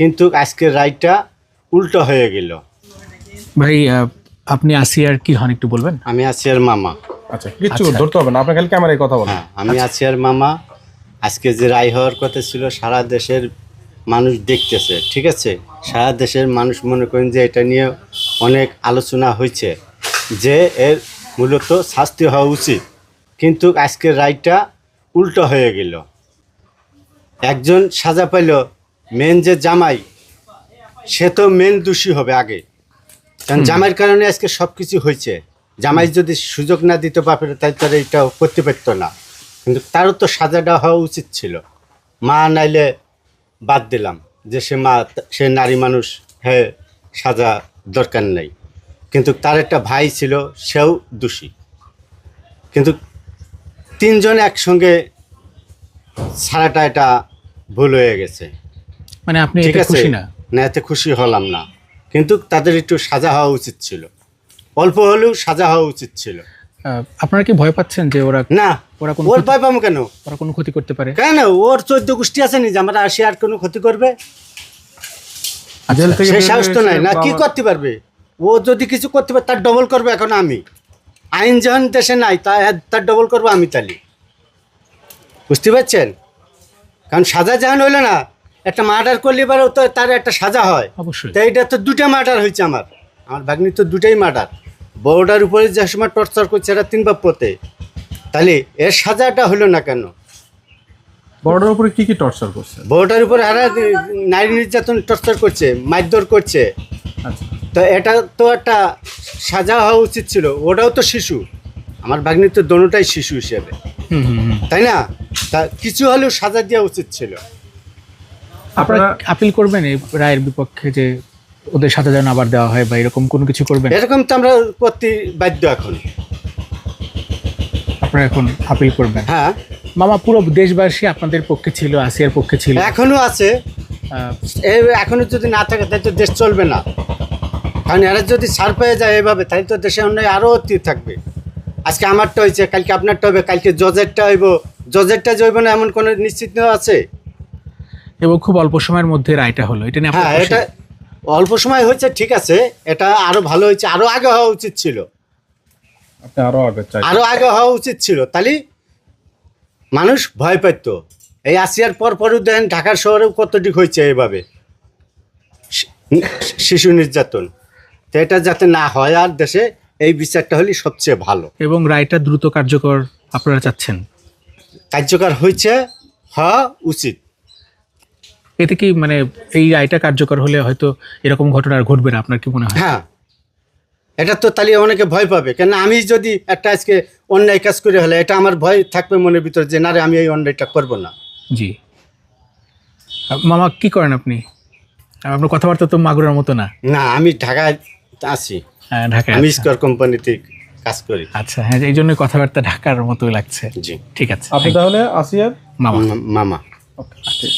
কিন্তু আজকের রায়টা উল্টো হয়ে গেল। ভাই আপনি আসিয়ার কি হন একটু বলবেন? আমি আসিয়ার মামা। আচ্ছা কিছু ধরতে হবে না আপনার খালি ক্যামেরায় কথা বলেন। হ্যাঁ আমি আসিয়ার মামা। আজকে যে রায় হওয়ার কথা ছিল সারা দেশের মানুষ দেখতেছে ঠিক আছে? সারা দেশের মানুষ মনে করেন যে এটা নিয়ে অনেক আলোচনা হয়েছে যে এর মূলত শাস্তি হওয়া উচিত। কিন্তু আজকের রায়টা উল্টো হয়ে গেল। একজন সাজা পাইল মেন যে জামাই সে তো মেন দোষী হবে আগে। কারণ জামাইয়ের কারণে আজকে সব কিছু হয়েছে। জামাই যদি সুযোগ না দিতে পারে তাই তারা এটা করতে পারতো না। কিন্তু তারও তো সাজাটা হওয়া উচিত ছিল। মা নাইলে বাদ দিলাম যে সে মা সে নারী মানুষ হ্যাঁ সাজা দরকার নেই। কিন্তু তার একটা ভাই ছিল সেও দোষী। কিন্তু তিনজন একসঙ্গে ছাড়াটা এটা ভুল হয়ে গেছে। মানে আপনি এতে খুশি না? না এতে খুশি হলাম না। কিন্তু তাদের একটু সাজা হওয়া উচিত ছিল। অল্প হলেও সাজা হওয়া উচিত ছিল। আপনারা কি ভয় পাচ্ছেন যে ওরা না ওরা কোনো ওর ভয় পাবো কেন? ওরা কোনো ক্ষতি করতে পারে? কেন? ওর চোদ্দ গোষ্ঠী আছে নি যে আমরা আসি আর কোনো ক্ষতি করবে? বের সাহস তো নাই। না কি করতে পারবে? ও যদি কিছু করতে পারে তার ডবল করবে এখন আমি। আইন যখন দেশে নাই তা তার ডবল করব আমি তালি বুঝতে পারছেন? কারণ সাজা যখন হইল না একটা মার্ডার করলে এবারও তো তার একটা সাজা হয়। অবশ্যই। তো এইটা তো দুটা মার্ডার হয়েছে আমার। আমার ভাগ্নি তো দুটাই মার্ডার বউটার উপরে যে সময় টর্চার করছে এটা তিন বাপ্যতে তাহলে এর সাজাটা হলো না কেন? বর্ডার উপরে কি কি টর্চার করছে? বউটার উপরে হারা নারী নির্যাতন টর্চার করছে মারধর করছে। আচ্ছা। তো এটা তো একটা সাজা হওয়া উচিত ছিল। ওটাও তো শিশু। আমার ভাগ্নি তো দোনোটাই শিশু হিসেবে। তাই না? তা কিছু হলেও সাজা দেওয়া উচিত ছিল। আপনারা আপিল করবেন এই রায়ের বিপক্ষে যে ওদের সাথে যেন আবার দেওয়া হয় বা এরকম কোনো কিছু করবেন? এরকম তো আমরা করতে বাধ্য এখন। আপনারা এখন আপিল করবেন? হ্যাঁ। মামা পুরো দেশবাসী আপনাদের পক্ষে ছিল আসিয়ার পক্ষে ছিল। এখনও আছে। আহ, এ এখনও যদি না থাকে তাই তো দেশ চলবে না। কারণ এরা যদি ছাড় পেয়ে যায় এভাবে তাই তো দেশে অন্যায় আরও অতি থাকবে। আজকে আমারটা হয়েছে কালকে আপনারটা হবে কালকে জজেরটা হইব। জজেরটা হইব না এমন কোনো নিশ্চিত আছে? এবং খুব অল্প সময়ের মধ্যে রায়টা হলো। এটা নিয়ে আপনার হ্যাঁ এটা অল্প সময় হয়েছে ঠিক আছে। এটা আরও ভালো হয়েছে আরও আগে হওয়া উচিত ছিল। আপনি আরও আগে চাই আরও আগে হওয়া উচিত ছিল। তাহলে মানুষ ভয় পেত এই আসিয়ার পর পরও দেখেন ঢাকার শহরেও কতটুকু হয়েছে এভাবে। শিশু নির্যাতন। তো এটা যাতে না হয় আর দেশে এই বিচারটা হলে সবচেয়ে ভালো। এবং রায়টা দ্রুত কার্যকর আপনারা চাচ্ছেন? কার্যকর হয়েছে হওয়া উচিত। এতে কি মানে এই রায়টা কার্যকর হলে হয়তো এরকম ঘটনা আর ঘটবে না? আপনার কি মনে হয়? হ্যাঁ। এটা তো তাহলে অনেকে ভয় পাবে। কেন আমি যদি একটা আজকে অন্যায় কাজ করে হলে এটা আমার ভয় থাকবে মনের ভিতরে যে না রে আমি এই অন্যায়টা করব না। জি। মামা কি করেন আপনি? আর আপনার কথাবার্তা তো মাগুরার মতো না? না আমি ঢাকায় আছি। হ্যাঁ, ঢাকায় আমি আচ্ছা। স্কোয়ার কোম্পানিতে কাজ করি। আচ্ছা হ্যাঁ এই জন্য কথাবার্তা ঢাকার মতো লাগছে। জি। ঠিক আছে আপনি তাহলে আসিয়ার মামা। মামা। ওকে ঠিক